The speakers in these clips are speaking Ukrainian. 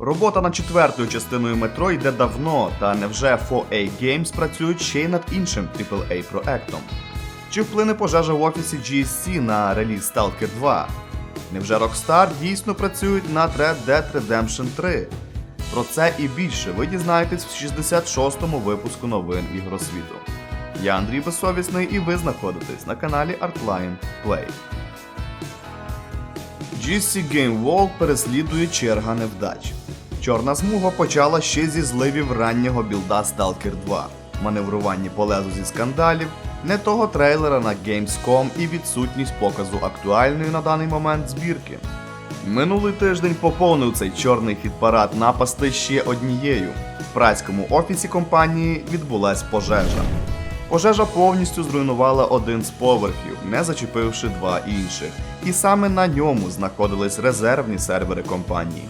Робота над четвертою частиною метро йде давно, та невже 4A Games працюють ще й над іншим AAA проектом? Чи вплине пожежа в офісі GSC на реліз Stalker 2? Невже Rockstar дійсно працюють над Red Dead Redemption 3? Про це і більше ви дізнаєтесь в 66-му випуску новин ігросвіту. Я Андрій Безсовісний і ви знаходитесь на каналі Artline Play. GC Game World переслідує черга невдач. Чорна смуга почала ще зі зливів раннього білда Stalker 2, маневруванні по лезу зі скандалів, не того трейлера на Gamescom і відсутність показу актуальної на даний момент збірки. Минулий тиждень поповнив цей чорний хіт-парад напасти ще однією. В працькому офісі компанії відбулась пожежа. Пожежа повністю зруйнувала один з поверхів, не зачепивши два інших, і саме на ньому знаходились резервні сервери компанії.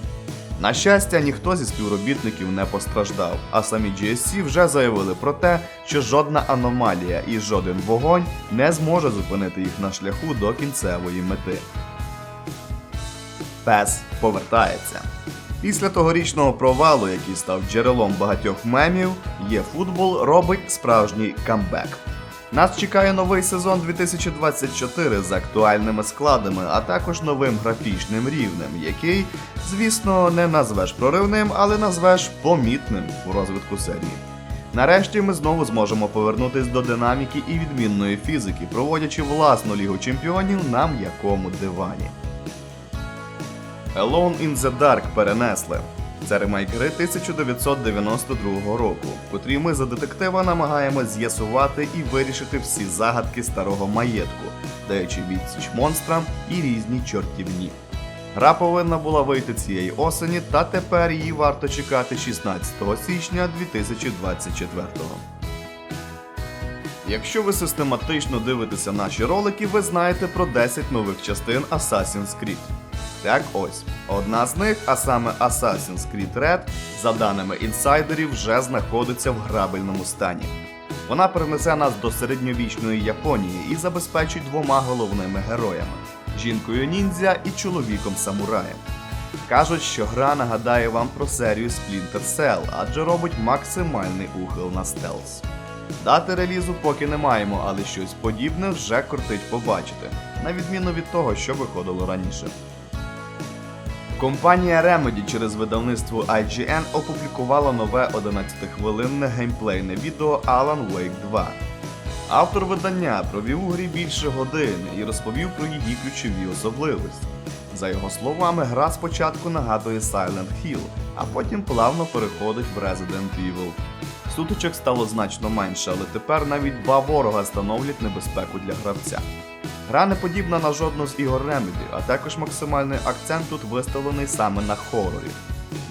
На щастя, ніхто зі співробітників не постраждав, а самі GSC вже заявили про те, що жодна аномалія і жоден вогонь не зможе зупинити їх на шляху до кінцевої мети. Пес повертається. Після тогорічного провалу, який став джерелом багатьох мемів, є футбол робить справжній камбек. Нас чекає новий сезон 2024 з актуальними складами, а також новим графічним рівнем, який, звісно, не назвеш проривним, але назвеш помітним у розвитку серії. Нарешті ми знову зможемо повернутись до динаміки і відмінної фізики, проводячи власну лігу чемпіонів на м'якому дивані. Alone in the Dark перенесли. Це ремейк гри 1992 року, в котрій ми за детектива намагаємось з'ясувати і вирішити всі загадки старого маєтку, даючи відсіч монстрам і різні чортівні. Гра повинна була вийти цієї осені, та тепер її варто чекати 16 січня 2024 Якщо ви систематично дивитеся наші ролики, ви знаєте про 10 нових частин Assassin's Creed. Так ось, одна з них, а саме Assassin's Creed Red, за даними інсайдерів, вже знаходиться в грабельному стані. Вона перенесе нас до середньовічної Японії і забезпечить двома головними героями жінкою ніндзя і чоловіком самураєм. Кажуть, що гра нагадає вам про серію Splinter Cell, адже робить максимальний ухил на стелс. Дати релізу поки не маємо, але щось подібне вже кортить побачити, на відміну від того, що виходило раніше. Компанія Remedy через видавництво IGN опублікувала нове 11-хвилинне геймплейне відео Alan Wake 2. Автор видання провів у грі більше години і розповів про її ключові особливості. За його словами, гра спочатку нагадує Silent Hill, а потім плавно переходить в Resident Evil. Сутичок стало значно менше, але тепер навіть два ворога становлять небезпеку для гравця. Гра не подібна на жодну з ігор Remedy, а також максимальний акцент тут виставлений саме на хорорі.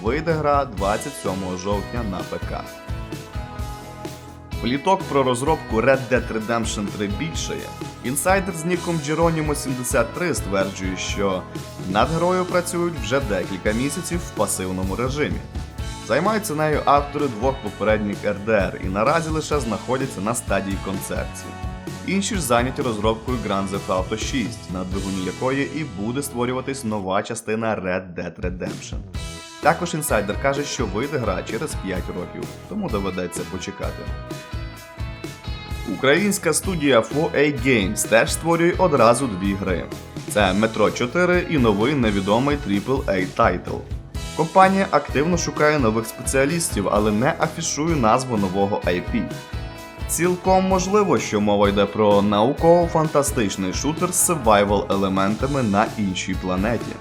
Вийде гра 27 жовтня на ПК. Пліток про розробку Red Dead Redemption 3 більшає. Інсайдер з ніком Geronimo 73 стверджує, що над грою працюють вже декілька місяців в пасивному режимі. Займаються нею автори двох попередніх RDR і наразі лише знаходяться на стадії концепції. Інші ж зайняті розробкою Grand Theft Auto 6, на двигуні якої і буде створюватись нова частина Red Dead Redemption. Також інсайдер каже, що вийде гра через 5 років, тому доведеться почекати. Українська студія 4A Games теж створює одразу дві гри: це Metro 4 і новий невідомий AAA тайтл. Компанія активно шукає нових спеціалістів, але не афішує назву нового IP. Цілком можливо, що мова йде про науково-фантастичний шутер з survival елементами на іншій планеті.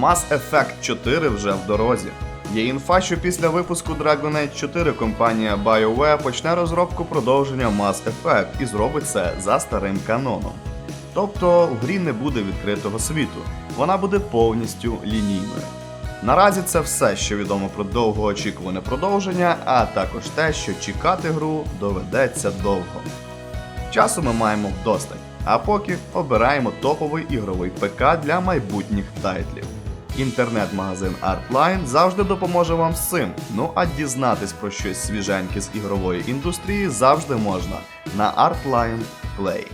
Mass Effect 4 вже в дорозі. Є інфа, що після випуску Dragon Age 4 компанія BioWare почне розробку продовження Mass Effect і зробить це за старим каноном. Тобто в грі не буде відкритого світу, вона буде повністю лінійною. Наразі це все, що відомо про довгоочікуване продовження, а також те, що чекати гру доведеться довго. Часу ми маємо вдосталь, а поки обираємо топовий ігровий ПК для майбутніх тайтлів. Інтернет-магазин Artline завжди допоможе вам з цим. Ну а дізнатись про щось свіженьке з ігрової індустрії завжди можна на Artline Play.